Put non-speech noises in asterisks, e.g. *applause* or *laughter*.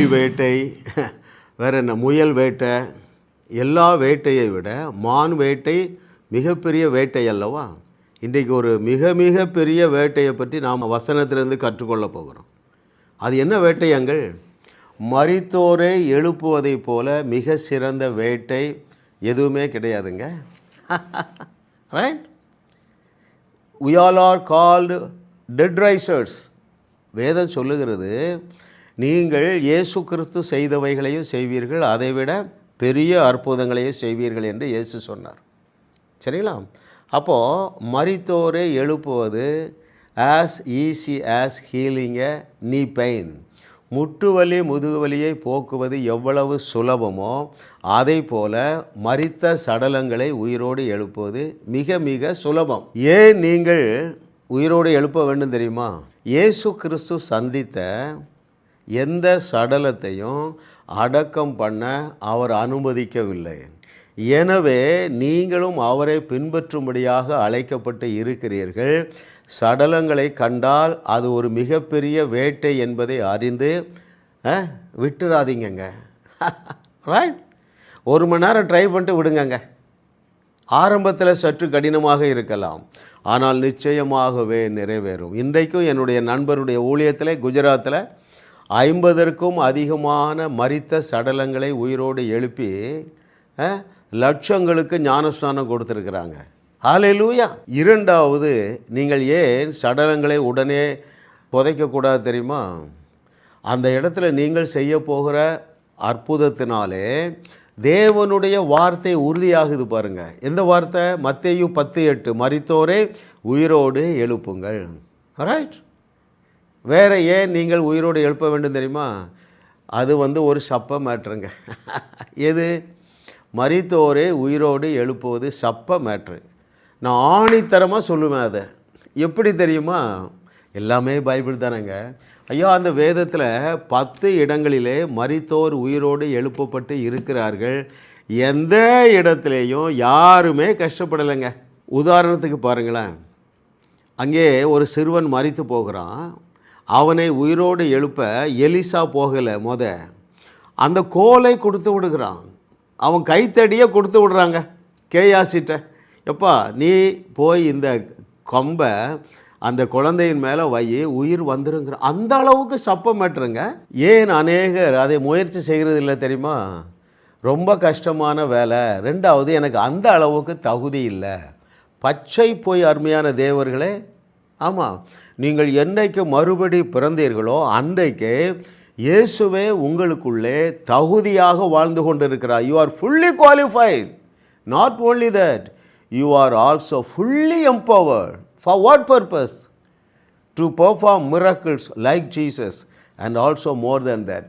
புலி வேட்டை வேற என்ன முயல் வேட்டை எல்லா வேட்டையை விட மான் வேட்டை மிகப்பெரிய வேட்டை அல்லவா? இன்றைக்கு ஒரு மிக மிக பெரிய வேட்டையை பற்றி நாம் வசனத்திலிருந்து கற்றுக்கொள்ள போகிறோம். அது என்ன வேட்டையங்கள் மரித்தோரை எழுப்புவதைப் போல மிக சிறந்த வேட்டை எதுவுமே கிடையாதுங்க. *laughs* Right we all are called dead வேதம் சொல்லுகிறது நீங்கள் இயேசு கிறிஸ்து செய்தவைகளையும் செய்வீர்கள் அதைவிட பெரிய அற்புதங்களையும் செய்வீர்கள் என்று இயேசு சொன்னார். சரிங்களா? அப்போது மரித்தோரை எழுப்புவது ஆஸ் ஈஸி ஆஸ் ஹீலிங்க நீ பெயின் முட்டுவலி முதுகுவலியை போக்குவது எவ்வளவு சுலபமோ அதை போல மறித்த சடலங்களை உயிரோடு எழுப்புவது மிக மிக சுலபம். ஏன் நீங்கள் உயிரோடு எழுப்ப வேண்டும் தெரியுமா? இயேசு கிறிஸ்து சந்தித்த எந்த சடலத்தையும் அடக்கம் பண்ண அவர் அனுமதிக்கவில்லை. எனவே நீங்களும் அவரை பின்பற்றும்படியாக அழைக்கப்பட்டு இருக்கிறீர்கள். சடலங்களை கண்டால் அது ஒரு மிகப்பெரிய வேட்டை என்பதை அறிந்து விட்டுறாதீங்கங்க. *laughs* ரைட் ஒரு மணி நேரம் ட்ரை பண்ணிட்டு விடுங்கங்க. ஆரம்பத்தில் சற்று கடினமாக இருக்கலாம். ஆனால் நிச்சயமாகவே நிறைவேறும். இன்றைக்கும் என்னுடைய நண்பருடைய ஊழியத்தில் குஜராத்தில் ஐம்பதற்கும் அதிகமான மரித்த சடலங்களை உயிரோடு எழுப்பி லட்சங்களுக்கு ஞானஸ்நானம் கொடுத்துருக்குறாங்க. ஆலையிலூயா இரண்டாவது நீங்கள் ஏன் சடலங்களை உடனே புதைக்கக்கூடாது தெரியுமா? அந்த இடத்துல நீங்கள் செய்ய போகிற அற்புதத்தினாலே தேவனுடைய வார்த்தை உறுதியாகுது பாருங்கள் எந்த வார்த்தை? மத்தேயு பத்து எட்டு. மறித்தோரே உயிரோடு எழுப்புங்கள். ரைட் வேறு ஏன் நீங்கள் உயிரோடு எழுப்ப வேண்டும் தெரியுமா? அது வந்து ஒரு சப்ப மேட்ருங்க எது? மறித்தோரே உயிரோடு எழுப்புவது சப்ப மேட்ரு. நான் ஆணித்தரமாக சொல்லுவேன் அதை. எப்படி தெரியுமா? எல்லாமே பைபிள் தானேங்க. ஐயா அந்த வேதத்தில் பத்து இடங்களிலே மறித்தோர் உயிரோடு எழுப்பப்பட்டு இருக்கிறார்கள். எந்த இடத்துலையும் யாருமே கஷ்டப்படலைங்க. உதாரணத்துக்கு பாருங்களேன். அங்கே ஒரு சிறுவன் மறித்து போகிறான். அவனை உயிரோடு எழுப்ப எலிசா போகலை முத. அந்த கோலை கொடுத்து விடுகிறான். அவன் கைத்தடியை கொடுத்து விடுறாங்க. கேயாசிட்ட எப்பா நீ போய் இந்த கொம்பை அந்த குழந்தையின் மேலே வை உயிர் வந்துருங்கிற அந்த அளவுக்கு சப்பமேட்டுருங்க ஏன் அநேகர் அதை முயற்சி செய்கிறது இல்லை தெரியுமா? ரொம்ப கஷ்டமான வேலை. ரெண்டாவது எனக்கு அந்த அளவுக்கு தகுதி இல்லை. பச்சை போய் அருமையான தேவர்களே ஆமாம் நீங்கள் என்றைக்கு மறுபடி பிறந்தீர்களோ அன்றைக்கு இயேசுவே உங்களுக்குள்ளே தகுதியாக வாழ்ந்து கொண்டிருக்கிறார். You are fully qualified not only that you are also fully empowered for what purpose to perform miracles like Jesus and also more then that